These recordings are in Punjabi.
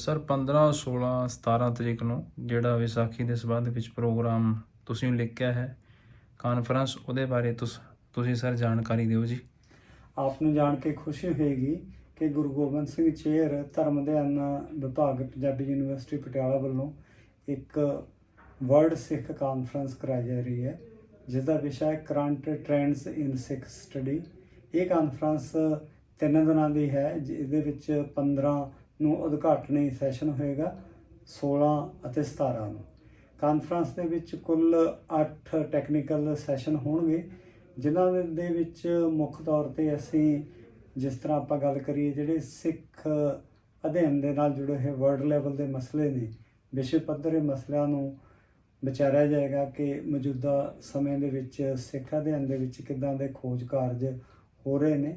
ਸਰ 15 16 17 ਤਰੀਕ ਨੂੰ ਜਿਹੜਾ ਵਿਸਾਖੀ ਦੇ ਸਬੰਧ ਵਿੱਚ ਪ੍ਰੋਗਰਾਮ ਤੁਸੀਂ ਲਿਖਿਆ ਹੈ ਕਾਨਫਰੰਸ ਉਹਦੇ ਬਾਰੇ ਤੁਸੀਂ ਸਰ ਜਾਣਕਾਰੀ ਦਿਓ ਜੀ। ਆਪ ਨੂੰ ਜਾਣ ਕੇ ਖੁਸ਼ੀ ਹੋਏਗੀ ਕਿ ਗੁਰੂ ਗੋਬਿੰਦ ਸਿੰਘ ਚੇਅਰ ਧਰਮ ਅਧਿਐਨ ਵਿਭਾਗ ਪੰਜਾਬੀ ਯੂਨੀਵਰਸਿਟੀ ਪਟਿਆਲਾ ਵੱਲੋਂ ਇੱਕ ਵਰਲਡ ਸਿੱਖ ਕਾਨਫਰੰਸ ਕਰਾਈ ਜਾ ਰਹੀ ਹੈ ਜਿਸ ਦਾ ਵਿਸ਼ਾ ਹੈ current trends in Sikh study ਇਹ ਕਾਨਫਰੰਸ ਤਿੰਨ ਦਿਨਾਂ ਦੀ ਹੈ ਜਿਹਦੇ ਵਿੱਚ 15 ਨੂੰ ਉਦਘਾਟਨੀ ਸੈਸ਼ਨ ਹੋਏਗਾ 16 ਅਤੇ 17 ਨੂੰ। ਕਾਨਫਰੰਸ ਦੇ ਵਿੱਚ ਕੁੱਲ 8 ਟੈਕਨੀਕਲ ਸੈਸ਼ਨ ਹੋਣਗੇ, ਜਿਨ੍ਹਾਂ ਦੇ- ਦੇ ਵਿੱਚ ਮੁੱਖ ਤੌਰ ਤੇ ਅਸੀਂ ਜਿਸ ਤਰ੍ਹਾਂ ਆਪਾਂ ਗੱਲ ਕਰੀਏ ਜਿਹੜੇ ਸਿੱਖ ਅਧਿਐਨ ਦੇ ਨਾਲ ਜੁੜੇ ਹੋਏ ਵਰਲਡ ਲੈਵਲ ਦੇ ਮਸਲੇ ਨੇ, ਵਿਸ਼ਵ ਪੱਧਰ ਦੇ ਮਸਲਿਆਂ ਨੂੰ ਵਿਚਾਰਿਆ ਜਾਏਗਾ ਕਿ ਮੌਜੂਦਾ ਸਮੇਂ ਦੇ ਵਿੱਚ ਸਿੱਖ ਅਧਿਐਨ ਦੇ ਵਿੱਚ ਕਿੱਦਾਂ ਦੇ ਖੋਜ ਕਾਰਜ ਹੋ ਰਹੇ ਨੇ।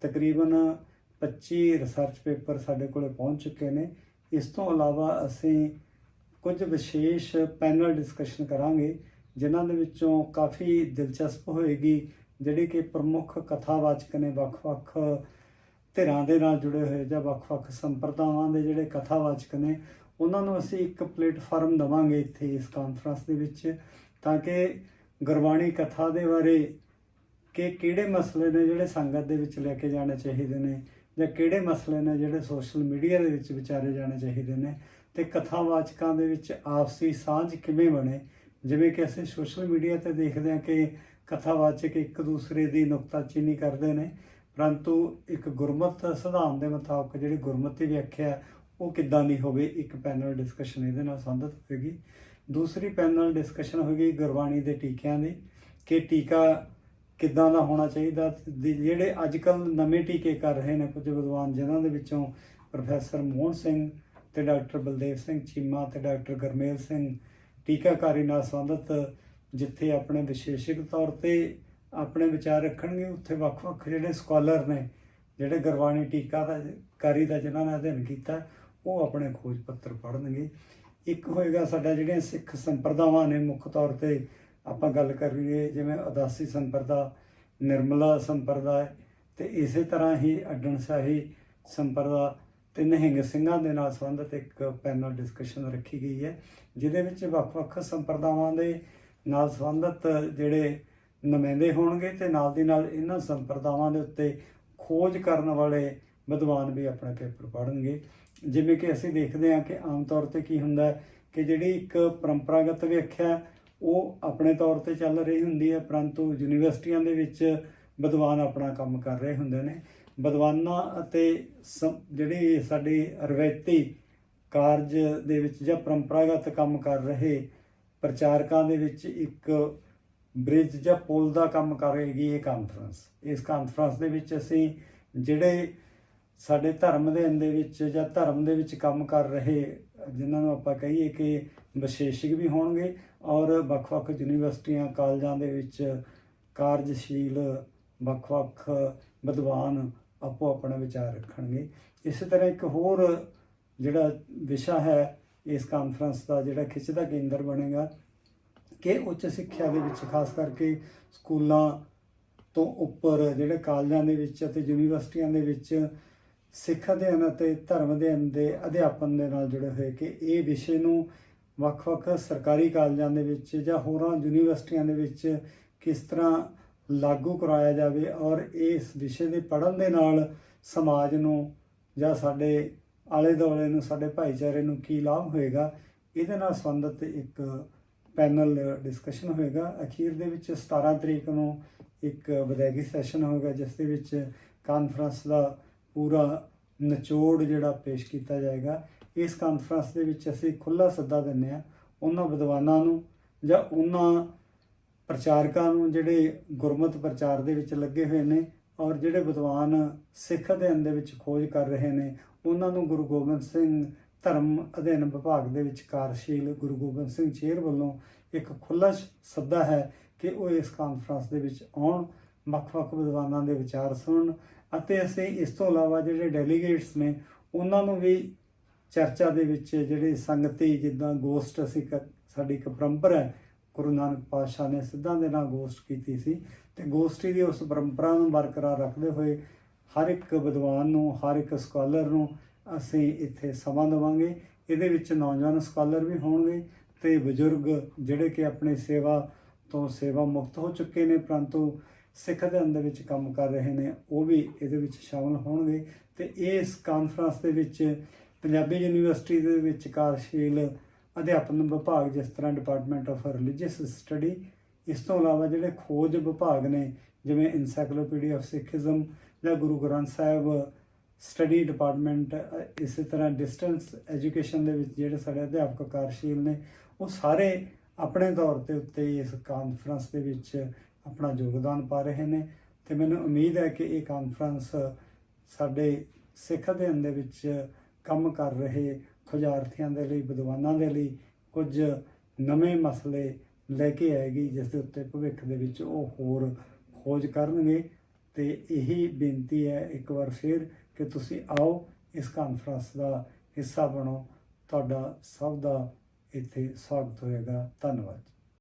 ਤਕਰੀਬਨ 25 ਰਿਸਰਚ ਪੇਪਰ ਸਾਡੇ ਕੋਲੇ ਪਹੁੰਚ ਚੁੱਕੇ ਨੇ। ਇਸ ਤੋਂ ਇਲਾਵਾ ਅਸੀਂ ਕੁਝ ਵਿਸ਼ੇਸ਼ ਪੈਨਲ ਡਿਸਕਸ਼ਨ ਕਰਾਂਗੇ, ਜਿਨ੍ਹਾਂ ਦੇ ਵਿੱਚੋਂ ਕਾਫੀ ਦਿਲਚਸਪ ਹੋਏਗੀ, ਜਿਹੜੀ ਕਿ ਪ੍ਰਮੁੱਖ ਕਥਾਵਾਚਕ ਨੇ, ਵੱਖ-ਵੱਖ ਧਿਰਾਂ ਦੇ ਨਾਲ ਜੁੜੇ ਹੋਏ ਜਾਂ ਵੱਖ-ਵੱਖ ਸੰਪਰਦਾਵਾਂ ਦੇ ਜਿਹੜੇ ਕਥਾਵਾਚਕ ਨੇ, ਉਹਨਾਂ ਨੂੰ ਅਸੀਂ ਇੱਕ ਪਲੇਟਫਾਰਮ ਦਵਾਂਗੇ ਇੱਥੇ ਇਸ ਕਾਨਫਰੰਸ ਦੇ ਵਿੱਚ, ਤਾਂ ਕਿ ਗੁਰਬਾਣੀ ਕਥਾ ਦੇ ਬਾਰੇ ਕਿ ਕਿਹੜੇ ਮਸਲੇ ਨੇ, ਜਿਹੜੇ ਸੰਗਤ ਦੇ ਵਿੱਚ ਲੈ ਕੇ ਜਾਣੇ ਚਾਹੀਦੇ ਨੇ ਜਾਂ ਕਿਹੜੇ ਮਸਲੇ ਨੇ ਜਿਹੜੇ ਸੋਸ਼ਲ ਮੀਡੀਆ ਦੇ ਵਿੱਚ ਵਿਚਾਰੇ ਜਾਣੇ ਚਾਹੀਦੇ ਨੇ ਤੇ ਕਥਾਵਾਚਕਾਂ ਦੇ ਵਿੱਚ ਆਪਸੀ ਸਾਂਝ ਕਿਵੇਂ ਬਣੇ? ਜਿਵੇਂ ਕਿ ਅਸੀਂ ਸੋਸ਼ਲ ਮੀਡੀਆ ਤੇ ਦੇਖਦੇ ਹਾਂ ਕਿ ਕਥਾਵਾਚਕ ਇੱਕ ਦੂਸਰੇ ਦੀ ਨੁਕਤਾਚੀਨੀ ਕਰਦੇ ਨੇ, ਪਰੰਤੂ ਇੱਕ ਗੁਰਮਤ ਸਿਧਾਂਤ ਦੇ ਮੁਤਾਬਕ ਜਿਹੜੀ ਗੁਰਮਤਿ ਵਿਆਖਿਆ ਉਹ ਕਿੱਦਾਂ ਦੀ ਹੋਵੇ? ਇੱਕ ਪੈਨਲ ਡਿਸਕਸ਼ਨ ਇਹਦੇ ਨਾਲ ਸੰਬੰਧਿਤ ਹੋਏਗੀ। ਦੂਸਰੀ ਪੈਨਲ ਡਿਸਕਸ਼ਨ ਹੋਏਗੀ ਗੁਰਬਾਣੀ ਦੇ ਟੀਕਿਆਂ ਦੀ, ਕਿ ਟੀਕਾ ਕਿੱਦਾਂ ਦਾ ਹੋਣਾ ਚਾਹੀਦਾ ਜਿਹੜੇ ਅੱਜ ਕੱਲ ਨਵੇਂ ਟੀਕੇ ਕਰ ਰਹੇ ਨੇ ਕੁਝ ਵਿਦਵਾਨ, ਜਿਨ੍ਹਾਂ ਦੇ ਵਿੱਚੋਂ ਪ੍ਰੋਫੈਸਰ ਮੋਹਨ ਸਿੰਘ ਤੇ ਡਾਕਟਰ ਬਲਦੇਵ ਸਿੰਘ ਚੀਮਾ ਤੇ ਡਾਕਟਰ ਗਰਮੇਲ ਸਿੰਘ ਟੀਕਾਕਾਰੀ ਨਾਲ ਸੰਬੰਧਿਤ ਜਿੱਥੇ ਆਪਣੇ ਵਿਸ਼ੇਸ਼ਕ ਤੌਰ ਤੇ ਆਪਣੇ ਵਿਚਾਰ ਰੱਖਣਗੇ, ਉੱਥੇ ਵੱਖ-ਵੱਖ ਜਿਹੜੇ ਸਕਾਲਰ ਨੇ, ਜਿਹੜੇ ਗੁਰਬਾਣੀ ਟੀਕਾ ਦਾ, ਕਾਰੀ ਦਾ ਜਿਨ੍ਹਾਂ ਨੇ ਅਧਿਐਨ ਕੀਤਾ, ਉਹ ਆਪਣੇ ਖੋਜ ਪੱਤਰ ਪੜ੍ਹਨਗੇ। ਇੱਕ ਹੋਏਗਾ ਸਾਡਾ ਜਿਹੜੀਆਂ ਸਿੱਖ ਸੰਪਰਦਾਵਾਂ ਨੇ, ਮੁੱਖ ਤੌਰ ਤੇ ਆਪਾਂ ਗੱਲ ਕਰ ਕਰੀਏ ਜਿਵੇਂ ਉਦਾਸੀ ਸੰਪਰਦਾ, ਨਿਰਮਲਾ ਸੰਪਰਦਾ ਹੈ, ਤੇ ਇਸੇ ਤਰ੍ਹਾਂ ਹੀ ਅੱਡਣ ਸ਼ਾਹੀ ਸੰਪਰਦਾ ਤੇ ਨਿਹੰਗ ਸਿੰਘਾਂ ਦੇ ਨਾਲ ਸੰਬੰਧਿਤ ਇੱਕ ਪੈਨਲ ਡਿਸਕਸ਼ਨ ਰੱਖੀ ਗਈ ਹੈ, ਜਿਹਦੇ ਵਿੱਚ ਵੱਖ-ਵੱਖ ਸੰਪਰਦਾਵਾਂ ਦੇ ਨਾਲ ਸੰਬੰਧਿਤ ਜਿਹੜੇ ਨੁਮਾਇੰਦੇ ਹੋਣਗੇ ਤੇ ਨਾਲ ਦੀ ਨਾਲ ਇਹਨਾਂ ਸੰਪਰਦਾਵਾਂ ਦੇ ਉੱਤੇ ਖੋਜ ਕਰਨ ਵਾਲੇ ਵਿਦਵਾਨ ਵੀ ਆਪਣਾ ਪੇਪਰ ਪੜ੍ਹਨਗੇ। ਜਿਵੇਂ ਕਿ ਅਸੀਂ ਦੇਖਦੇ ਹਾਂ ਕਿ ਆਮ ਤੌਰ ਤੇ ਕੀ ਹੁੰਦਾ ਕਿ ਜਿਹੜੀ ਇੱਕ ਪਰੰਪਰਾਗਤ ਵਿਆਖਿਆ ਉਹ ਆਪਣੇ ਤੌਰ ਤੇ ਚੱਲ ਰਹੀ ਹੁੰਦੀ ਹੈ, ਪਰੰਤੂ ਯੂਨੀਵਰਸਿਟੀਆਂ ਦੇ ਵਿੱਚ ਵਿਦਵਾਨ ਆਪਣਾ ਕੰਮ ਕਰ ਰਹੇ ਹੁੰਦੇ ਨੇ। ਵਿਦਵਾਨਾਂ ਅਤੇ ਸੰ- ਜਿਹੜੀ ਸਾਡੀ ਰਵਾਇਤੀ ਕਾਰਜ ਦੇ ਵਿੱਚ ਜਾਂ ਪਰੰਪਰਾਗਤ ਕੰਮ ਕਰ ਰਹੇ ਪ੍ਰਚਾਰਕਾਂ ਦੇ ਵਿੱਚ ਇੱਕ ਬ੍ਰਿਜ ਜਾਂ ਪੁਲ ਦਾ ਕੰਮ ਕਰੇਗੀ ਇਹ ਕਾਨਫਰੰਸ ਇਸ ਕਾਨਫਰੰਸ ਦੇ ਵਿੱਚ ਅਸੀਂ ਜਿਹੜੇ ਸਾਡੇ ਧਰਮ ਦੇ ਅੰਦੇ ਵਿੱਚ ਜਾਂ ਧਰਮ ਦੇ ਵਿੱਚ ਕੰਮ ਕਰ ਰਹੇ, ਜਿਨ੍ਹਾਂ ਨੂੰ ਆਪਾਂ ਕਹੀਏ ਕਿ ਵਿਸ਼ੇਸ਼ਕ ਵੀ ਹੋਣਗੇ ਔਰ ਵੱਖ-ਵੱਖ ਯੂਨੀਵਰਸਿਟੀਆਂ, ਕਾਲਜਾਂ ਦੇ ਵਿੱਚ ਕਾਰਜਸ਼ੀਲ, ਵੱਖ-ਵੱਖ ਵਿਦਵਾਨ ਆਪੋ ਆਪਣਾ ਵਿਚਾਰ ਰੱਖਣਗੇ। ਇਸੇ ਤਰ੍ਹਾਂ ਇੱਕ ਹੋਰ ਜਿਹੜਾ ਵਿਸ਼ਾ ਹੈ ਇਸ ਕਾਨਫਰੰਸ ਦਾ, ਜਿਹੜਾ ਖਿੱਚ ਦਾ ਕੇਂਦਰ ਬਣੇਗਾ ਕਿ ਉੱਚ ਸਿੱਖਿਆ ਦੇ ਵਿੱਚ, ਖਾਸ ਕਰਕੇ ਸਕੂਲਾਂ ਤੋਂ ਉੱਪਰ ਜਿਹੜੇ ਕਾਲਜਾਂ ਦੇ ਵਿੱਚ ਅਤੇ ਯੂਨੀਵਰਸਿਟੀਆਂ ਦੇ ਵਿੱਚ ਸਿੱਖ ਅਧਿਐਨ ਅਤੇ ਧਰਮ ਅਧਿਐਨ ਦੇ ਅਧਿਆਪਨ ਦੇ ਨਾਲ ਜੁੜੇ ਹੋਏ ਕਿ ਇਹ ਵਿਸ਼ੇ ਨੂੰ ਵੱਖ-ਵੱਖ ਸਰਕਾਰੀ ਕਾਲਜਾਂ ਦੇ ਵਿੱਚ ਜਾਂ ਹੋਰਾਂ ਯੂਨੀਵਰਸਿਟੀਆਂ ਦੇ ਵਿੱਚ ਕਿਸ ਤਰ੍ਹਾਂ ਲਾਗੂ ਕਰਾਇਆ ਜਾਵੇ ਔਰ ਇਸ ਵਿਸ਼ੇ ਦੇ ਪੜ੍ਹਨ ਦੇ ਨਾਲ ਸਮਾਜ ਨੂੰ ਜਾਂ ਸਾਡੇ ਆਲੇ ਦੁਆਲੇ ਨੂੰ, ਸਾਡੇ ਭਾਈਚਾਰੇ ਨੂੰ ਕੀ ਲਾਭ ਹੋਏਗਾ, ਇਹਦੇ ਨਾਲ ਸੰਬੰਧਿਤ ਇੱਕ ਪੈਨਲ ਡਿਸਕਸ਼ਨ ਹੋਏਗਾ। ਅਖੀਰ ਦੇ ਵਿੱਚ 17 ਤਰੀਕ ਨੂੰ ਇੱਕ ਵਿਦਾਇਗੀ ਸੈਸ਼ਨ ਹੋਏਗਾ ਜਿਸ ਦੇ ਵਿੱਚ ਕਾਨਫਰੰਸ ਦਾ ਪੂਰਾ ਨਿਚੋੜ ਜਿਹੜਾ ਪੇਸ਼ ਕੀਤਾ ਜਾਏਗਾ। ਇਸ ਕਾਨਫਰੰਸ ਦੇ ਵਿੱਚ ਅਸੀਂ ਖੁੱਲਾ ਸੱਦਾ ਦਿੰਨੇ ਆ ਉਹਨਾਂ ਵਿਦਵਾਨਾਂ ਨੂੰ ਜਾਂ ਉਹਨਾਂ ਪ੍ਰਚਾਰਕਾਂ ਨੂੰ ਜਿਹੜੇ ਗੁਰਮਤ ਪ੍ਰਚਾਰ ਦੇ ਵਿੱਚ ਲੱਗੇ ਹੋਏ ਨੇ ਔਰ ਜਿਹੜੇ ਵਿਦਵਾਨ ਸਿੱਖ ਅਧਿਐਨ ਦੇ ਵਿੱਚ ਖੋਜ ਕਰ ਰਹੇ ਨੇ, ਉਹਨਾਂ ਨੂੰ ਗੁਰੂ ਗੋਬਿੰਦ ਸਿੰਘ ਧਰਮ ਅਧਿਐਨ ਵਿਭਾਗ ਦੇ ਵਿੱਚ ਕਾਰਜਸ਼ੀਲ ਗੁਰੂ ਗੋਬਿੰਦ ਸਿੰਘ ਚੇਅਰ ਵੱਲੋਂ ਇੱਕ ਖੁੱਲਾ ਸੱਦਾ ਹੈ ਕਿ ਉਹ ਇਸ ਕਾਨਫਰੰਸ ਦੇ ਵਿੱਚ ਆਉਣ, ਵੱਖ-ਵੱਖ ਵਿਦਵਾਨਾਂ ਦੇ ਵਿਚਾਰ ਸੁਣਨ ਅਤੇ ਅਸੀਂ ਇਸ ਤੋਂ ਇਲਾਵਾ ਜਿਹੜੇ ਡੈਲੀਗੇਟਸ ਨੇ, ਉਹਨਾਂ ਨੂੰ ਵੀ ਚਰਚਾ ਦੇ ਵਿੱਚ ਜਿਹੜੇ ਸੰਗਤੀ ਜਿੱਦਾਂ ਗੋਸਟ ਅਸੀਂ ਕ- ਸਾਡੀ ਇੱਕ ਪਰੰਪਰਾ ਹੈ, ਗੁਰੂ ਨਾਨਕ ਪਾਤਸ਼ਾਹ ਨੇ ਸਿੱਧਾਂ ਦੇ ਨਾਲ ਗੋਸਟ ਕੀਤੀ ਸੀ ਤੇ ਗੋਸਟੀ ਦੀ ਉਸ ਪਰੰਪਰਾ ਨੂੰ ਬਰਕਰਾਰ ਰੱਖਦੇ ਹੋਏ ਹਰ ਇੱਕ ਵਿਦਵਾਨ ਨੂੰ, ਹਰ ਇੱਕ ਸਕਾਲਰ ਨੂੰ ਅਸੀਂ ਇੱਥੇ ਸਮਾਂ ਦੇਵਾਂਗੇ। ਇਹਦੇ ਵਿੱਚ ਨੌਜਵਾਨ ਸਕਾਲਰ ਵੀ ਹੋਣਗੇ ਤੇ ਬਜ਼ੁਰਗ ਜਿਹੜੇ ਕਿ ਆਪਣੇ ਸੇਵਾ ਤੋਂ ਸੇਵਾ ਮੁਕਤ ਹੋ ਚੁੱਕੇ ਨੇ, ਪਰੰਤੂ ਸਿੱਖ ਧਰਮ ਦੇ ਵਿੱਚ ਕੰਮ ਕਰ ਰਹੇ ਨੇ, ਉਹ ਵੀ ਇਹਦੇ ਵਿੱਚ ਸ਼ਾਮਲ ਹੋਣਗੇ ਤੇ ਇਸ ਕਾਨਫਰੰਸ ਦੇ ਵਿੱਚ ਪੰਜਾਬੀ ਯੂਨੀਵਰਸਿਟੀ ਦੇ ਵਿੱਚ ਕਾਰਜਸ਼ੀਲ ਅਧਿਆਪਨ ਵਿਭਾਗ ਜਿਸ ਤਰ੍ਹਾਂ ਡਿਪਾਰਟਮੈਂਟ ਆਫ ਰਿਲੀਜੀਅਸ ਸਟੱਡੀ ਇਸ ਤੋਂ ਇਲਾਵਾ ਜਿਹੜੇ ਖੋਜ ਵਿਭਾਗ ਨੇ ਜਿਵੇਂ ਇਨਸਾਈਕਲੋਪੀਡੀਆ ਆਫ ਸਿੱਖੀਜ਼ਮ ਜਾਂ ਗੁਰੂ ਗ੍ਰੰਥ ਸਾਹਿਬ ਸਟੱਡੀ ਡਿਪਾਰਟਮੈਂਟ ਅ, ਇਸੇ ਤਰ੍ਹਾਂ ਡਿਸਟੈਂਸ ਐਜੂਕੇਸ਼ਨ ਦੇ ਵਿੱਚ ਜਿਹੜੇ ਸਾਡੇ ਅਧਿਆਪਕ ਕਾਰਜਸ਼ੀਲ ਨੇ ਉਹ ਸਾਰੇ ਆਪਣੇ ਤੌਰ ਤੇ ਉੱਤੇ ਇਸ ਕਾਨਫਰੰਸ ਦੇ ਵਿੱਚ ਆਪਣਾ ਯੋਗਦਾਨ ਪਾ ਰਹੇ ਨੇ। ਤੇ ਮੈਨੂੰ ਉਮੀਦ ਹੈ ਕਿ ਇਹ ਕਾਨਫਰੰਸ ਸਾਡੇ ਸਿੱਖ ਅਧਿਐਨ ਦੇ ਵਿੱਚ ਕੰਮ ਕਰ ਰਹੇ ਖੋਜਾਰਥੀਆਂ ਦੇ ਲਈ, ਵਿਦਵਾਨਾਂ ਦੇ ਲਈ ਕੁਝ ਨਵੇਂ ਮਸਲੇ ਲੈ ਕੇ ਆਏਗੀ, ਜਿਸ ਦੇ ਉੱਤੇ ਭਵਿੱਖ ਦੇ ਵਿੱਚ ਉਹ ਹੋਰ ਖੋਜ ਕਰਨਗੇ। ਤੇ ਇਹੀ ਬੇਨਤੀ ਹੈ, ਇੱਕ ਵਾਰ ਫਿਰ ਕਿ ਤੁਸੀਂ ਆਓ, ਇਸ ਕਾਨਫਰੰਸ ਦਾ ਹਿੱਸਾ ਬਣੋ। ਤੁਹਾਡਾ ਸਭ ਦਾ ਇੱਥੇ ਸਵਾਗਤ ਹੋਏਗਾ। ਧੰਨਵਾਦ।